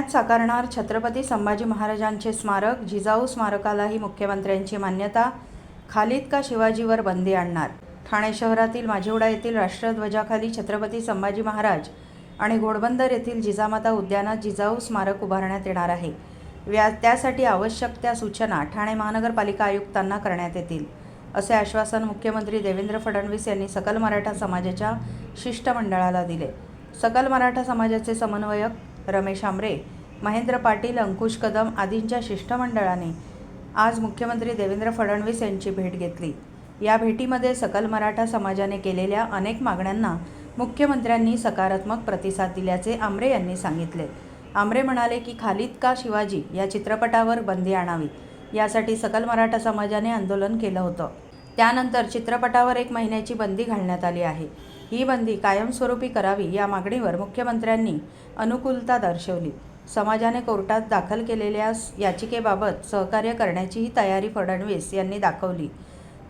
पुण्यात साकारणार छत्रपती संभाजी महाराजांचे स्मारक जिजाऊ स्मारकालाही मुख्यमंत्र्यांची मान्यता खालीद का शिवाजीवर बंदी आणणार? ठाणे शहरातील माजिवडा येथील राष्ट्रध्वजाखाली छत्रपती संभाजी महाराज आणि घोडबंदर येथील जिजामाता उद्यानात जिजाऊ स्मारक उभारण्यात येणार आहे. व्या त्यासाठी आवश्यक त्या सूचना ठाणे महानगरपालिका आयुक्तांना करण्यात येतील असे आश्वासन मुख्यमंत्री देवेंद्र फडणवीस यांनी सकल मराठा समाजाच्या शिष्टमंडळाला दिले. सकल मराठा समाजाचे समन्वयक रमेश आमरे महेंद्र पाटील अंकुश कदम आदींच्या शिष्टमंडळाने आज मुख्यमंत्री देवेंद्र फडणवीस यांची भेट घेतली. या भेटीमध्ये सकल मराठा समाजाने केलेल्या अनेक मागण्यांना मुख्यमंत्र्यांनी सकारात्मक प्रतिसाद दिल्याचे आमरे यांनी सांगितले. आमरे म्हणाले की खालिद का शिवाजी या चित्रपटावर बंदी आणावी. यासाठी सकल मराठा समाजाने आंदोलन केलं होतं. त्यानंतर चित्रपटावर एक महिन्याची बंदी घालण्यात आली आहे. ही बंदी कायमस्वरूपी करावी या मागणीवर मुख्यमंत्र्यांनी अनुकूलता दर्शवली. समाजाने कोर्टात दाखल केलेल्या याचिकेबाबत सहकार्य करण्याचीही तयारी फडणवीस यांनी दाखवली.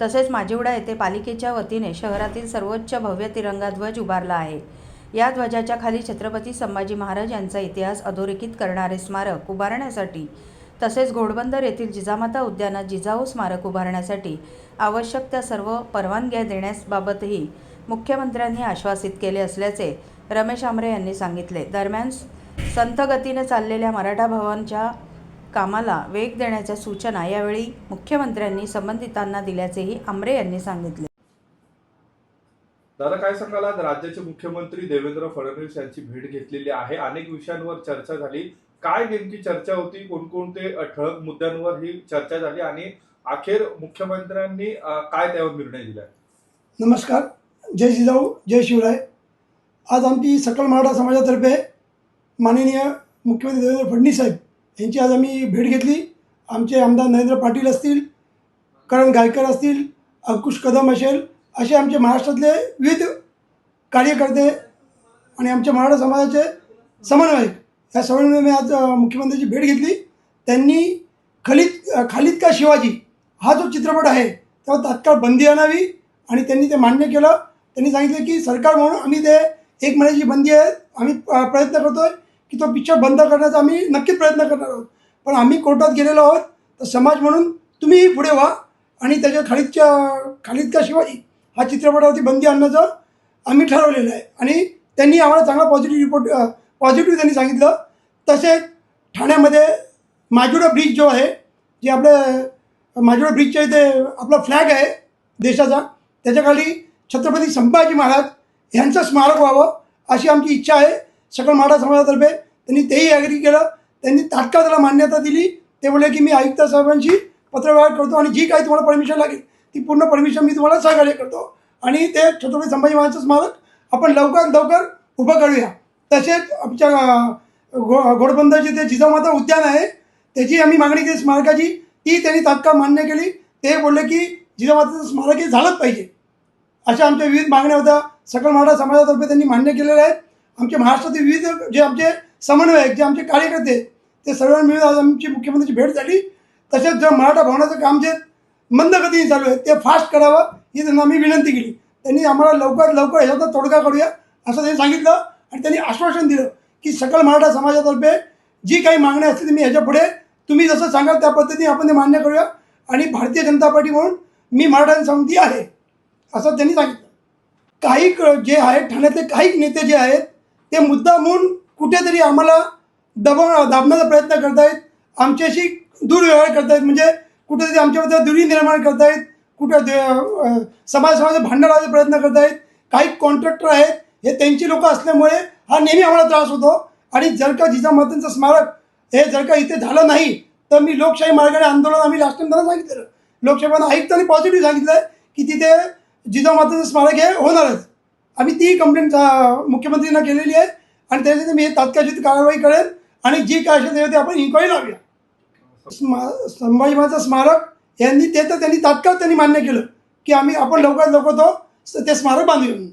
तसेच माजिवडा येथे पालिकेच्या वतीने शहरातील सर्वोच्च भव्य तिरंगा ध्वज उभारला आहे. या ध्वजाच्या खाली छत्रपती संभाजी महाराज यांचा इतिहास अधोरेखित करणारे स्मारक उभारण्यासाठी तसेच घोडबंदर येथील जिजामाता उद्यानात जिजाऊ स्मारक उभारण्यासाठी आवश्यक त्या सर्व परवानग्या देण्याबाबतही मुख्यमंत्र्यांनी आश्वासित केले असल्याचे रमेश आमरे यांनी सांगितले. दरम्यान संथ गतीने चाललेल्या मराठा भवनच्या कामाला वेग देण्याच्या सूचना यावेळी मुख्यमंत्र्यांनी संबंधितांना दिल्याचेही आमरे यांनी सांगितले. दादा काय सांगाल? आज राज्याचे मुख्यमंत्री देवेंद्र फडणवीस यांची भेट घेतलेली आहे. अनेक विषयांवर चर्चा झाली. काय नेमकी चर्चा होती? कोणकोणते ठळक मुद्द्यांवर ही चर्चा झाली? आणि अखेर मुख्यमंत्र्यांनी काय त्यावर निर्णय दिलाय? नमस्कार. जय जिजाऊ जय शिवराय. आज आमची सकल मराठा समाजातर्फे माननीय मुख्यमंत्री देवेंद्र फडणवीस साहेब यांची आज आम्ही भेट घेतली. आमचे आमदार नरेंद्र पाटील असतील करण गायकर असतील अंकुश कदम असेल असे आमचे महाराष्ट्रातले विविध कार्यकर्ते आणि आमच्या मराठा समाजाचे समन्वयक या समन्वय मी आज मुख्यमंत्र्यांची भेट घेतली. त्यांनी खलिद खालिद का शिवाजी हा जो चित्रपट आहे त्यावर तात्काळ बंदी आणावी आणि त्यांनी ते मान्य केलं. त्यांनी सांगितलं की सरकार म्हणून आम्ही ते एक महिन्याची बंदी आहे. आम्ही प्रयत्न करतो आहे की तो पिक्चर बंद करण्याचा आम्ही नक्कीच प्रयत्न करणार आहोत. पण आम्ही कोर्टात गेलेलो आहोत. तर समाज म्हणून तुम्हीही पुढे व्हा आणि त्याच्या खालीदच्या खालीद हा चित्रपटावरती बंदी आणण्याचं आम्ही ठरवलेलं आहे. आणि त्यांनी आम्हाला चांगला पॉझिटिव्ह रिपोर्ट पॉझिटिव्ह त्यांनी सांगितलं. तसेच ठाण्यामध्ये माजुडा ब्रिज जो आहे जे आपलं माजुडा ब्रिजच्या इथे आपला फ्लॅग आहे देशाचा त्याच्याखाली छत्रपती संभाजी महाराज यांचं स्मारक व्हावं अशी आमची इच्छा आहे. सकल मराठा समाजातर्फे त्यांनी तेही ॲग्री केलं. त्यांनी तात्काळ त्याला मान्यता दिली. ते बोलले की मी आयुक्त साहेबांशी पत्रव्यवहार करतो आणि जी काही तुम्हाला परमिशन लागेल ती पूर्ण परमिशन मी तुम्हाला सहकार्य करतो. आणि ते छत्रपती संभाजी महाराजचं स्मारक आपण लवकरात लवकर उभं करूया. तसेच आमच्या घो घोडबंदरचे ते जिजामाता उद्यान आहे त्याची आम्ही मागणी केली. स्मारकाची ती त्यांनी तात्काळ मान्य केली. ते बोलले की जिजामाताचं स्मारक हे झालंच पाहिजे. अशा आमच्या विविध मागण्या होत्या. सकल मराठा समाजातर्फे त्यांनी मान्य केलेल्या आहेत. आमचे महाराष्ट्रातील विविध जे आमचे समन्वयक जे आमचे कार्यकर्ते ते सर्व मिळून आज आमची मुख्यमंत्र्यांची भेट झाली. तसेच जे मराठा भवनाचं काम जे मंदगतीने चालू आहे ते फास्ट करावं ही त्यांना आम्ही विनंती केली. त्यांनी आम्हाला लवकर लवकर ह्याचा तोडगा करूया असं त्यांनी सांगितलं आणि त्यांनी आश्वासन दिलं की सकल मराठा समाजातर्फे जी काही मागण्या असतील ती मी ह्याच्या पुढे तुम्ही जसं सांगाल त्या पद्धतीने आपण ते मान्य करूया. आणि भारतीय जनता पार्टी म्हणून मी मराठा समिती आहे. असं त्यांनी सांगितलं. काही जे आहेत ठाण्यातले काही नेते जे आहेत ते मुद्दा म्हणून कुठेतरी आम्हाला दबाव दाबण्याचा प्रयत्न करतायत. आमच्याशी दुर्व्यवहार करतायत. म्हणजे कुठेतरी आमच्याबद्दल दुरी निर्माण करतायत. कुठे अं, समाज भांडण लावायचा प्रयत्न करतायत. काही कॉन्ट्रॅक्टर आहेत हे त्यांची लोक असल्यामुळे हा नेहमी आम्हाला त्रास होतो. आणि जर का जिजामातांचं स्मारक हे जर का इथे झालं नाही तर मी लोकशाही मार्गाने आंदोलन आम्ही लास्ट टाइम त्यांना सांगितलेलं. लोकसभेनं आयुक्तांनी पॉझिटिव्ह सांगितलं आहे की तिथे जिजामाताचं स्मारक हे होणारच. आम्ही ती कंप्लेंट मुख्यमंत्र्यांना केलेली आहे आणि त्याच्यासाठी मी तात्काळची कारवाई करेन आणि जी काय असेल त्याच्यावरती आपण इन्क्वायरी लावूया. स्मा संभाजी स्मारक यांनी ते तर त्यांनी तात्काळ त्यांनी मान्य केलं की आम्ही आपण लवकरात लवकर तो ते स्मारक बांधूया म्हणून.